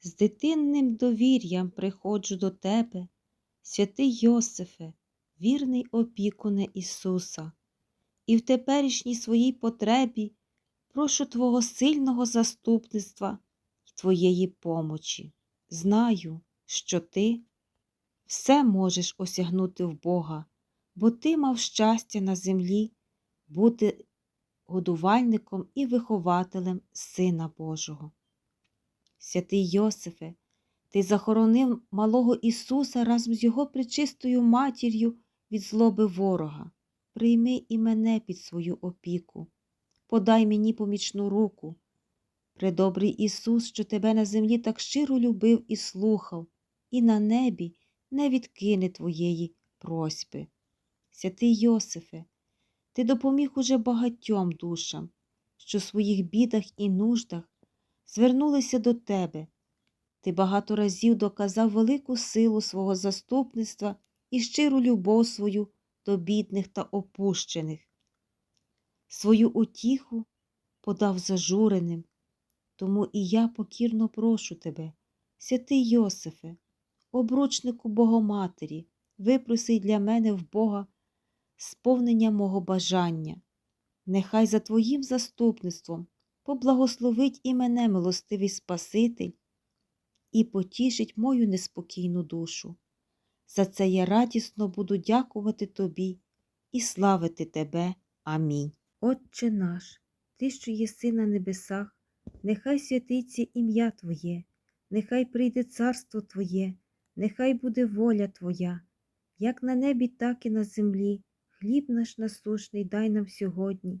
З дитинним довір'ям приходжу до тебе, святий Йосифе, вірний опікуне Ісуса, і в теперішній своїй потребі прошу Твого сильного заступництва і Твоєї помочі. Знаю, що Ти все можеш осягнути в Бога, бо Ти мав щастя на землі бути годувальником і вихователем Сина Божого. Святий Йосифе, ти захоронив малого Ісуса разом з його причистою матір'ю від злоби ворога. Прийми і мене під свою опіку, подай мені помічну руку. Предобрий Ісус, що тебе на землі так щиро любив і слухав, і на небі не відкине твоєї просьби. Святий Йосифе, ти допоміг уже багатьом душам, що в своїх бідах і нуждах звернулися до тебе. Ти багато разів доказав велику силу свого заступництва і щиру любов свою до бідних та опущених. Свою утіху подав зажуреним, тому і я покірно прошу тебе, святий Йосифе, обручнику Богоматері, випроси для мене в Бога сповнення мого бажання. Нехай за Твоїм заступництвом поблагословить і мене милостивий Спаситель і потішить мою неспокійну душу. За це я радісно буду дякувати Тобі і славити Тебе. Амінь. Отче наш, Ти, що єси на небесах, нехай святиться ім'я Твоє, нехай прийде царство Твоє, нехай буде воля Твоя, як на небі, так і на землі. Хліб наш насушний дай нам сьогодні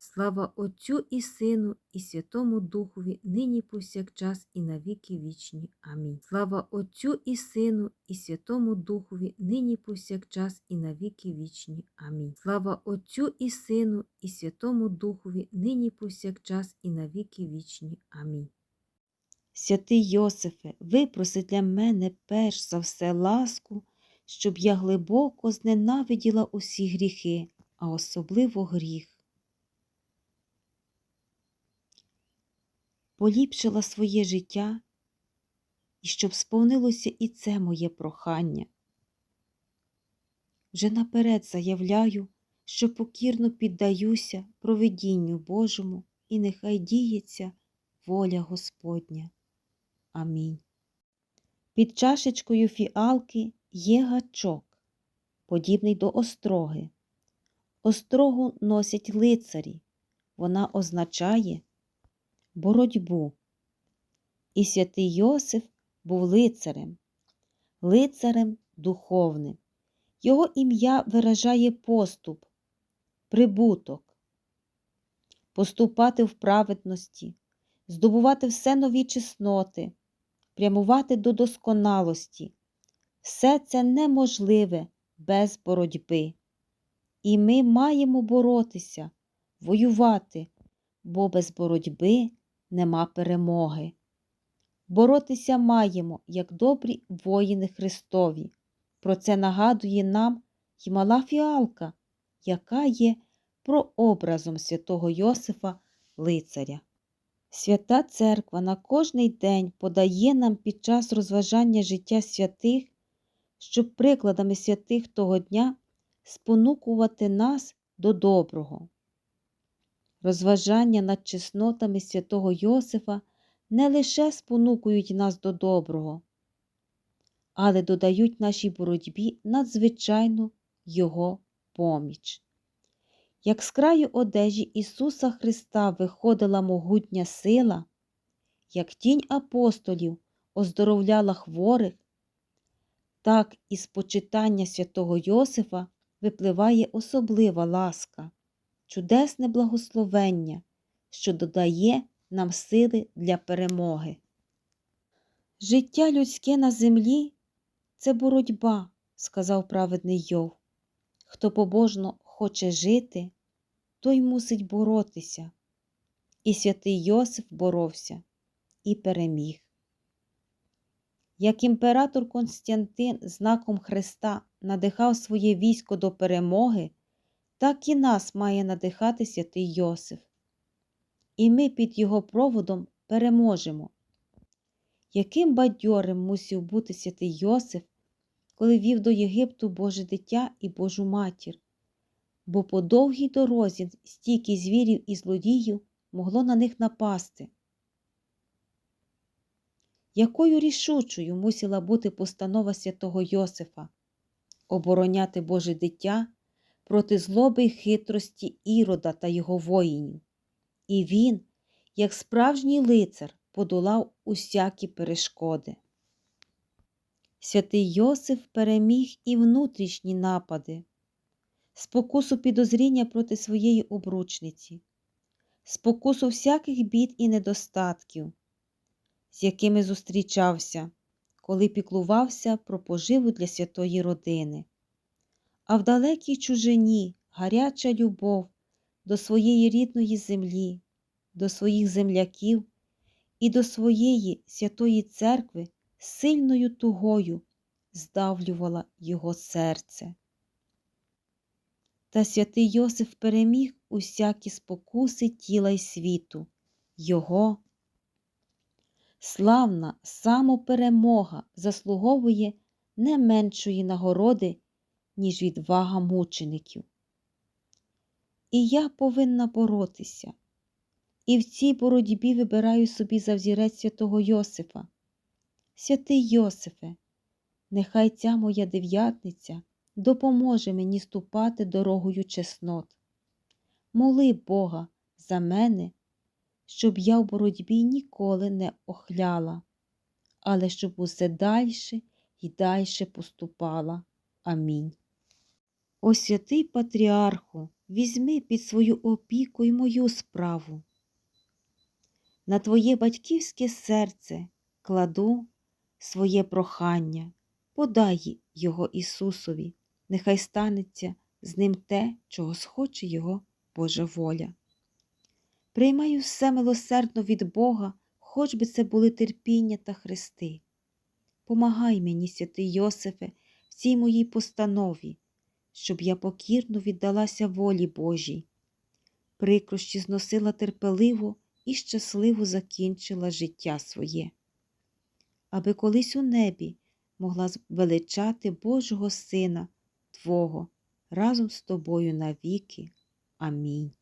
Слава Отцю і Сину, і Святому Духові, нині повсякчас, і навіки вічні. Амінь. Слава Отцю і Сину, і Святому Духові, нині повсякчас, і навіки вічні. Амінь. Слава Отцю і Сину, і Святому Духові, нині повсякчас, і навіки вічні. Амінь. Святий Йосифе, випроси для мене перш за все ласку, щоб я глибоко зненавиділа усі гріхи, а особливо гріх. Поліпшила своє життя і щоб сповнилося і це моє прохання. Вже наперед заявляю, що покірно піддаюся провидінню Божому, і нехай діється воля Господня. Амінь. Під чашечкою фіалки є гачок, подібний до остроги. Острогу носять лицарі. Вона означає боротьбу. І святий Йосиф був лицарем, лицарем духовним. Його ім'я виражає поступ, прибуток, поступати в праведності, здобувати все нові чесноти, прямувати до досконалості. Все це неможливе без боротьби. І ми маємо боротися, воювати, бо без боротьби нема перемоги. Боротися маємо, як добрі воїни Христові. Про це нагадує нам й мала фіалка, яка є прообразом святого Йосифа Лицаря. Свята Церква на кожний день подає нам під час розважання життя святих, щоб прикладами святих того дня спонукувати нас до доброго. Розважання над чеснотами святого Йосифа не лише спонукують нас до доброго, але додають нашій боротьбі надзвичайну Його поміч. Як з краю одежі Ісуса Христа виходила могутня сила, як тінь апостолів оздоровляла хворих, так і з почитання святого Йосифа випливає особлива ласка, чудесне благословення, що додає нам сили для перемоги. Життя людське на землі це боротьба, сказав праведний Йов. Хто побожно хоче жити, той мусить боротися. І святий Йосиф боровся і переміг. Як імператор Константин знаком Христа надихав своє військо до перемоги, так і нас має надихати святий Йосиф. І ми під його проводом переможемо. Яким бадьорим мусив бути святий Йосиф, коли вів до Єгипту Боже дитя і Божу матір, бо по довгій дорозі стільки звірів і злодіїв могло на них напасти. Якою рішучою мусила бути постанова святого Йосифа обороняти Боже дитя проти злоби й хитрості Ірода та його воїнів. І він, як справжній лицар, подолав усякі перешкоди. Святий Йосиф переміг і внутрішні напади, спокусу підозріння проти своєї обручниці, спокусу всяких бід і недостатків, з якими зустрічався, коли піклувався про поживу для святої родини. А в далекій чужині гаряча любов до своєї рідної землі, до своїх земляків і до своєї святої церкви сильною тугою здавлювала його серце. Та святий Йосиф переміг усякі спокуси тіла й світу, його. Славна самоперемога заслуговує не меншої нагороди, ніж відвага мучеників. І я повинна боротися, і в цій боротьбі вибираю собі за взірець святого Йосифа. Святий Йосифе, нехай ця моя дев'ятниця допоможе мені ступати дорогою чеснот. Моли Бога за мене, щоб я в боротьбі ніколи не охляла, але щоб усе дальше і дальше поступала. Амінь. О святий Патріарху, візьми під свою опіку й мою справу. На твоє батьківське серце кладу своє прохання, подай його Ісусові, нехай станеться з ним те, чого схоче Його Божа воля. Приймаю все милосердно від Бога, хоч би це були терпіння та хрести. Помагай мені, святий Йосифе, в цій моїй постанові, щоб я покірно віддалася волі Божій, прикрощі зносила терпеливо і щасливо закінчила життя своє аби колись у небі могла величати Божого Сина Твого разом з тобою навіки. Амінь.